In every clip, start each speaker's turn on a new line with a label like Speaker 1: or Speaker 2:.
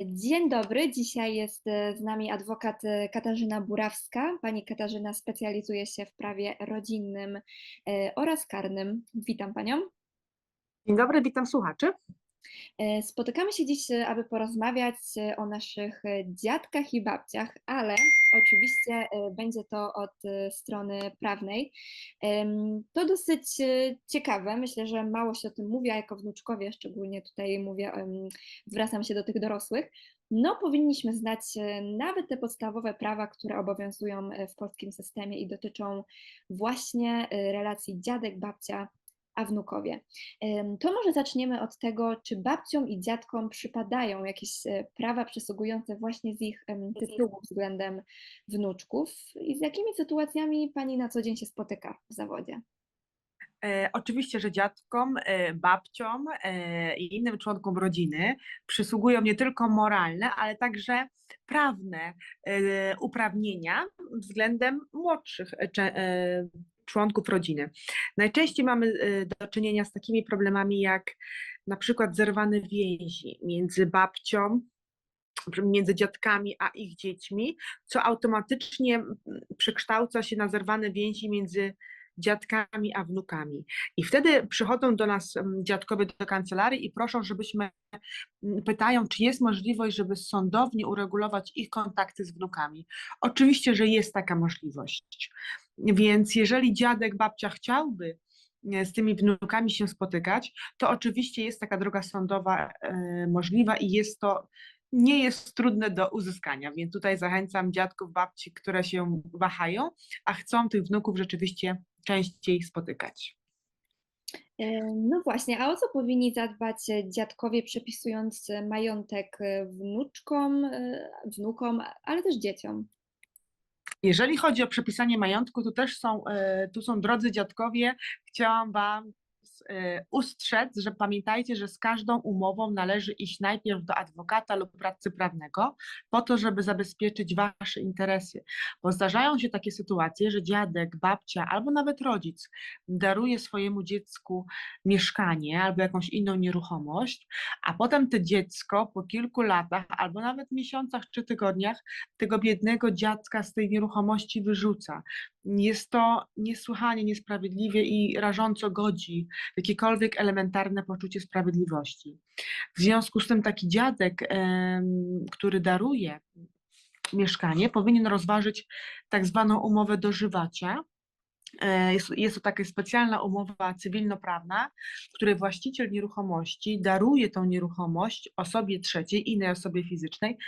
Speaker 1: Dzień dobry. Dzisiaj jest e, z nami adwokat e, Katarzyna Burawska. Pani Katarzyna specjalizuje się w prawie rodzinnym e, oraz karnym. Witam Panią.
Speaker 2: Dzień dobry, witam słuchaczy.
Speaker 1: E, Spotykamy się dziś, e, aby porozmawiać e, o naszych dziadkach i babciach, ale oczywiście będzie to od strony prawnej. To dosyć ciekawe. Myślę, że mało się o tym mówi, a jako wnuczkowie szczególnie tutaj mówię, zwracam się do tych dorosłych. No, powinniśmy znać nawet te podstawowe prawa, które obowiązują w polskim systemie i dotyczą właśnie relacji dziadek, babcia, a wnukowie. To może zaczniemy od tego, czy babciom i dziadkom przypadają jakieś e, prawa przysługujące właśnie z ich em, tytułu względem wnuczków i z jakimi sytuacjami pani na co dzień się spotyka w zawodzie?
Speaker 2: E, oczywiście, że dziadkom, e, babciom i innym członkom rodziny przysługują nie tylko moralne, ale także prawne uprawnienia względem młodszych członków rodziny. Najczęściej mamy e, do czynienia z takimi problemami jak na przykład zerwane więzi między babcią, między dziadkami a ich dziećmi, co automatycznie przekształca się na zerwane więzi między dziadkami a wnukami. I wtedy przychodzą do nas dziadkowie do kancelarii i proszą, żebyśmy, pytają, czy jest możliwość, żeby sądownie uregulować ich kontakty z wnukami. Oczywiście, że jest taka możliwość. Więc jeżeli dziadek, babcia chciałby e, z tymi wnukami się spotykać, to oczywiście jest taka droga sądowa e, możliwa i jest to nie jest trudne do uzyskania, więc tutaj zachęcam dziadków, babci, które się wahają, a chcą tych wnuków rzeczywiście częściej spotykać.
Speaker 1: E, No właśnie, a o co powinni zadbać dziadkowie, przepisując majątek wnuczkom, wnukom, ale też dzieciom?
Speaker 2: Jeżeli chodzi o przepisanie majątku, to też są, e, tu są drodzy dziadkowie, chciałam Wam ustrzec, że pamiętajcie, że z każdą umową należy iść najpierw do adwokata lub radcy prawnego, po to, żeby zabezpieczyć Wasze interesy. Bo zdarzają się takie sytuacje, że dziadek, babcia albo nawet rodzic daruje swojemu dziecku mieszkanie albo jakąś inną nieruchomość, a potem to dziecko po kilku latach albo nawet miesiącach czy tygodniach tego biednego dziadka z tej nieruchomości wyrzuca. Jest to niesłychanie niesprawiedliwie i rażąco godzi jakiekolwiek elementarne poczucie sprawiedliwości. W związku z tym taki dziadek, który daruje mieszkanie, powinien rozważyć tak zwaną umowę dożywacia. E, Jest, jest to taka specjalna umowa cywilnoprawna, w której właściciel nieruchomości daruje tą nieruchomość osobie trzeciej, innej osobie fizycznej,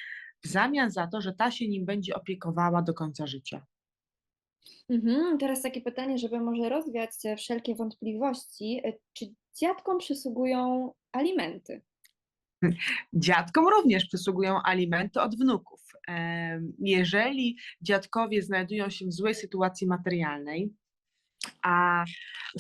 Speaker 2: w zamian za to, że ta się nim będzie opiekowała do końca życia.
Speaker 1: Mhm, teraz takie pytanie, żeby może rozwiać wszelkie wątpliwości. E, Czy dziadkom przysługują alimenty?
Speaker 2: Dziadkom również przysługują alimenty od wnuków. Jeżeli dziadkowie znajdują się w złej sytuacji materialnej, a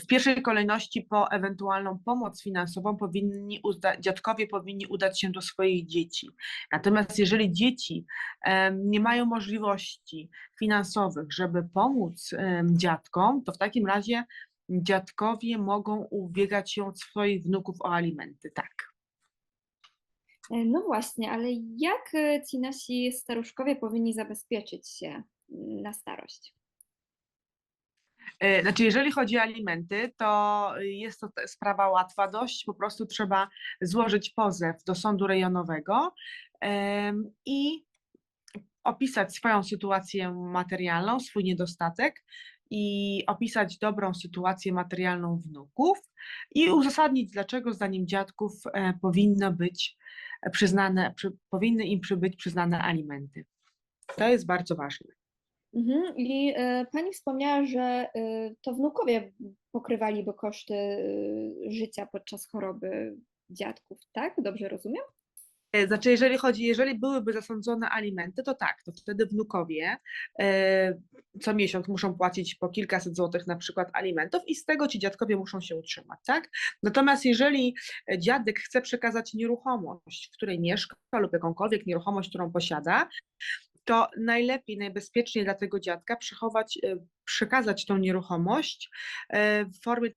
Speaker 2: w pierwszej kolejności po ewentualną pomoc finansową powinni dziadkowie powinni udać się do swoich dzieci. Natomiast jeżeli dzieci nie mają możliwości finansowych, żeby pomóc dziadkom, to w takim razie dziadkowie mogą ubiegać się od swoich wnuków o alimenty. Tak.
Speaker 1: E, No właśnie, ale jak e, ci nasi staruszkowie powinni zabezpieczyć się na starość?
Speaker 2: E, Znaczy, jeżeli chodzi o alimenty, to jest to sprawa łatwa dość. Po prostu trzeba złożyć pozew do sądu rejonowego i opisać swoją sytuację materialną, swój niedostatek i opisać dobrą sytuację materialną wnuków i uzasadnić, dlaczego zdaniem dziadków e, powinno być przyznane, przy, powinny im przy- być przyznane alimenty. To jest bardzo ważne.
Speaker 1: Mhm. I e, pani wspomniała, że e, to wnukowie pokrywaliby koszty e, życia podczas choroby dziadków, tak? Dobrze rozumiem?
Speaker 2: Znaczy, jeżeli chodzi, jeżeli byłyby zasądzone alimenty, to tak, to wtedy wnukowie co miesiąc muszą płacić po kilkaset złotych na przykład alimentów i z tego ci dziadkowie muszą się utrzymać, tak? Natomiast jeżeli dziadek chce przekazać nieruchomość, w której mieszka lub jakąkolwiek nieruchomość, którą posiada, to najlepiej, najbezpieczniej dla tego dziadka przechować, e, przekazać tą nieruchomość e, w formie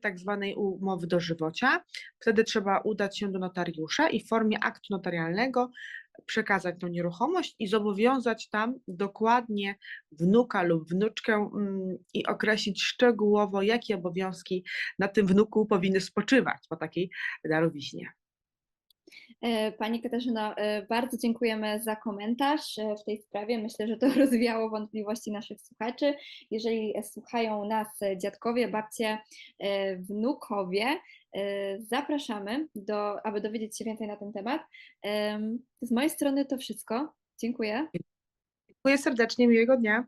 Speaker 2: tak zwanej umowy dożywocia. Wtedy trzeba udać się do notariusza i w formie aktu notarialnego przekazać tą nieruchomość i zobowiązać tam dokładnie wnuka lub wnuczkę mm, i określić szczegółowo, jakie obowiązki na tym wnuku powinny spoczywać po takiej darowiźnie.
Speaker 1: E, Pani Katarzyno, e, bardzo dziękujemy za komentarz e, w tej sprawie. Myślę, że to rozwiało wątpliwości naszych słuchaczy. Jeżeli słuchają nas dziadkowie, babcie, wnukowie, zapraszamy, do, aby dowiedzieć się więcej na ten temat. Em, Z mojej strony to wszystko. Dziękuję.
Speaker 2: Dziękuję serdecznie, miłego dnia.